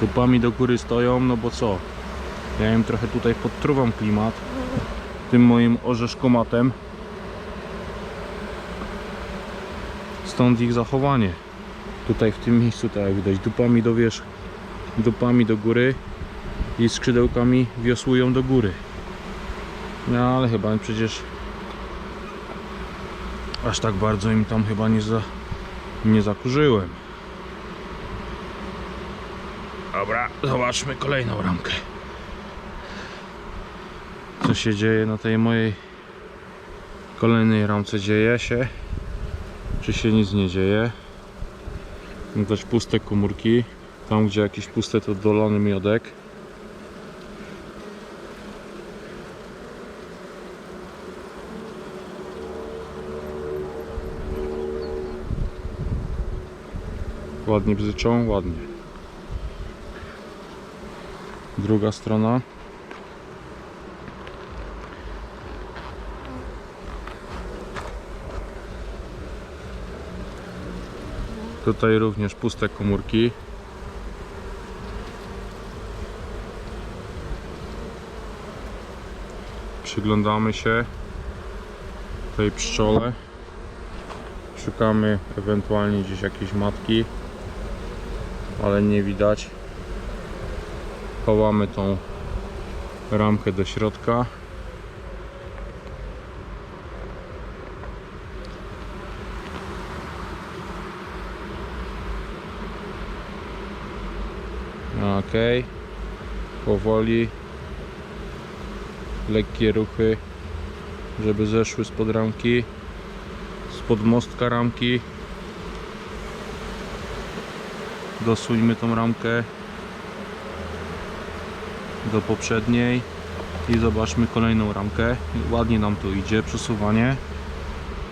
Dupami do góry stoją, no bo co? Ja im trochę tutaj podtruwam klimat tym moim orzeszkomatem. Stąd ich zachowanie. Tutaj w tym miejscu, tak jak widać, dupami do wierzchu, dupami do góry i skrzydełkami wiosłują do góry. No ale chyba przecież aż tak bardzo im tam chyba nie, za, nie zakurzyłem. Dobra, zobaczmy kolejną ramkę. Co się dzieje na tej mojej kolejnej ramce? Dzieje się? Czy się nic nie dzieje? Widać puste komórki. Tam gdzie jakieś puste to dolany miodek. Ładnie bzyczą, ładnie. Druga strona. Tutaj również puste komórki. Przyglądamy się tej pszczole. Szukamy ewentualnie gdzieś jakiejś matki, ale nie widać. Chowamy tą ramkę do środka. Ok, powoli, lekkie ruchy, żeby zeszły spod ramki, spod mostka ramki. Dosuńmy tą ramkę do poprzedniej i zobaczmy kolejną ramkę. Ładnie nam tu idzie przesuwanie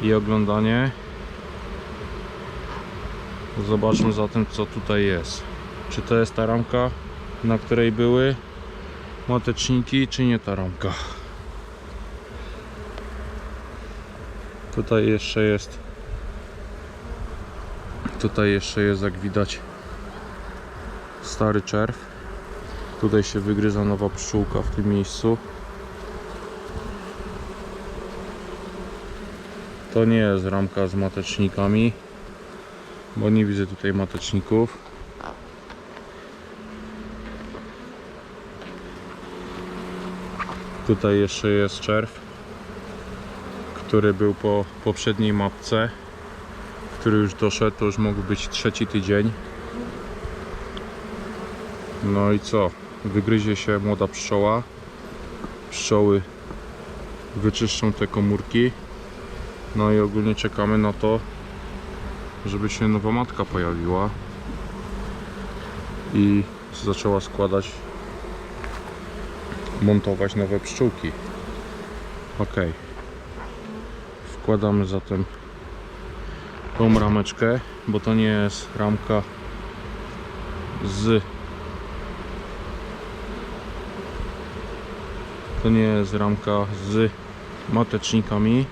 i oglądanie. Zobaczmy zatem co tutaj jest. Czy to jest ta ramka, na której były mateczniki, czy nie ta ramka? Tutaj jeszcze jest Tutaj jeszcze jest jak widać stary czerw. Tutaj się wygryza nowa pszczółka w tym miejscu. To nie jest ramka z matecznikami, bo nie widzę tutaj mateczników. Tutaj jeszcze jest czerw, który był po poprzedniej mapce, który już doszedł, to już mógł być trzeci tydzień. No i co? Wygryzie się młoda pszczoła. Pszczoły wyczyszczą te komórki. No i ogólnie czekamy na to, żeby się nowa matka pojawiła i zaczęła składać, montować nowe pszczółki. Ok. Wkładamy zatem tą rameczkę, bo to nie jest ramka z To nie jest ramka z matecznikami.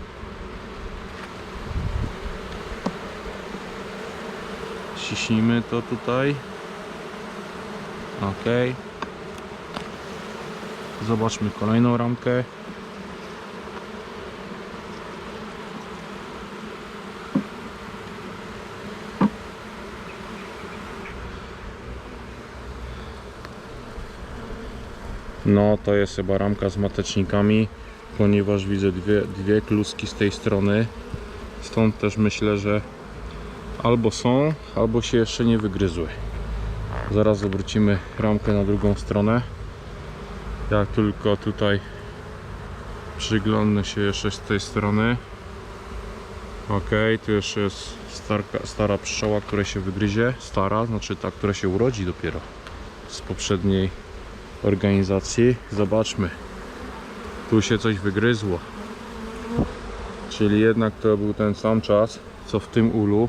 Ściśnijmy to tutaj. Ok. Zobaczmy kolejną ramkę. No to jest chyba ramka z matecznikami, ponieważ widzę dwie, dwie kluski z tej strony. Stąd też myślę, że albo są, albo się jeszcze nie wygryzły. Zaraz obrócimy ramkę na drugą stronę. Jak tylko tutaj przyglądnę się jeszcze z tej strony. Ok, tu jeszcze jest starka, stara pszczoła, która się wygryzie. Stara, znaczy ta, która się urodzi dopiero z poprzedniej organizacji. Zobaczmy. Tu się coś wygryzło. Czyli jednak to był ten sam czas, co w tym ulu.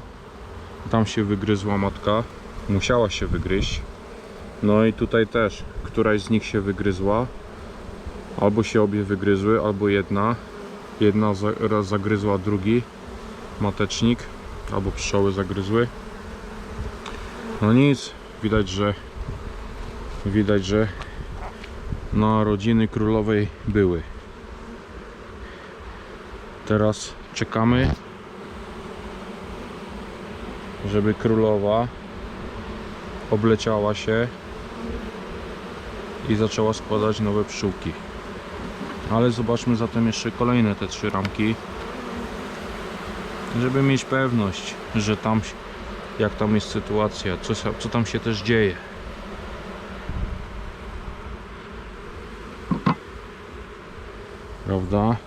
Tam się wygryzła matka. Musiała się wygryźć. No i tutaj też. Któraś z nich się wygryzła. Albo się obie wygryzły, albo jedna. Jedna raz zagryzła drugi matecznik. Albo pszczoły zagryzły. No nic. Widać, że Widać, że narodziny królowej były. Teraz czekamy, żeby królowa obleciała się i zaczęła składać nowe pszczółki. Ale zobaczmy zatem jeszcze kolejne te trzy ramki, żeby mieć pewność, że tam, jak tam jest sytuacja, co, co tam się też dzieje. Prawda?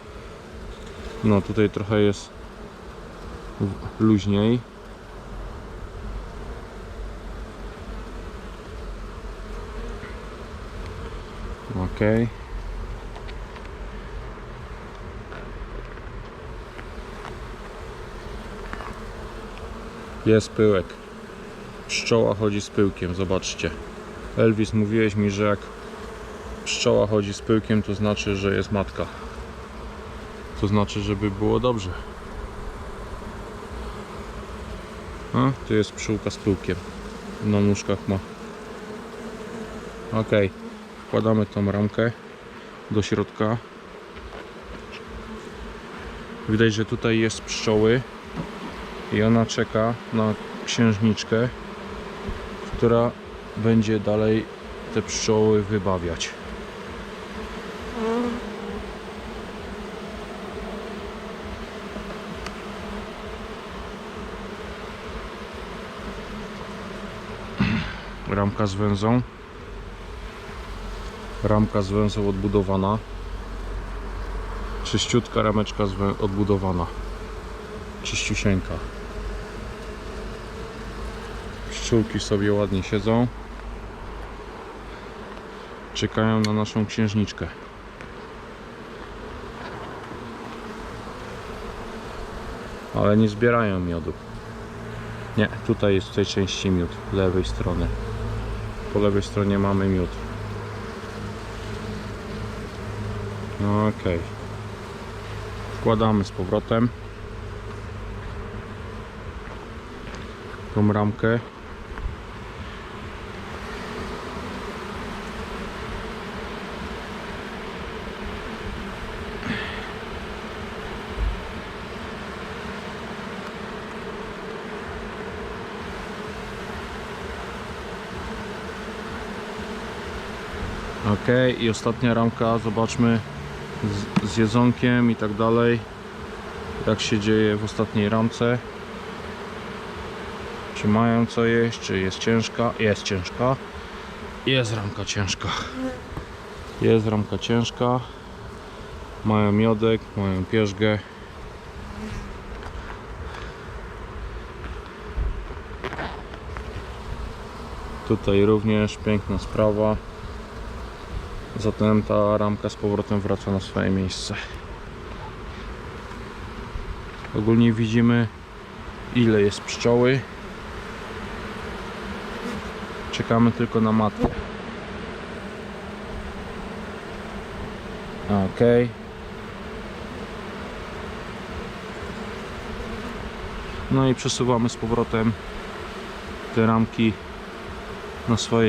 No tutaj trochę jest luźniej. Okej. Jest pyłek. Pszczoła chodzi z pyłkiem, zobaczcie. Elvis, mówiłeś mi, że jak pszczoła chodzi z pyłkiem, to znaczy, że jest matka. To znaczy, żeby było dobrze. A, tu jest pszczółka z pyłkiem. Na nóżkach ma. Ok. Wkładamy tą ramkę do środka. Widać, że tutaj jest pszczoły i ona czeka na księżniczkę, która będzie dalej te pszczoły wybawiać. Ramka z węzą. Ramka z węzą odbudowana. Czyściutka rameczka z wę- odbudowana. Czyściusieńka. Pszczółki sobie ładnie siedzą. Czekają na naszą księżniczkę. Ale nie zbierają miodu. Nie, tutaj jest w tej części miód, lewej strony. Po lewej stronie mamy miód. No okej. Wkładamy z powrotem tą ramkę. Ok, i ostatnia ramka, zobaczmy z, z jedzonkiem i tak dalej, jak się dzieje w ostatniej ramce. Czy mają co jeść, czy jest ciężka? Jest ciężka. Jest ramka ciężka. Jest ramka ciężka. Mają miodek, mają pierzgę. Tutaj również piękna sprawa. Zatem ta ramka z powrotem wraca na swoje miejsce. Ogólnie widzimy ile jest pszczoły. Czekamy tylko na matkę. Ok. No i przesuwamy z powrotem te ramki na swoje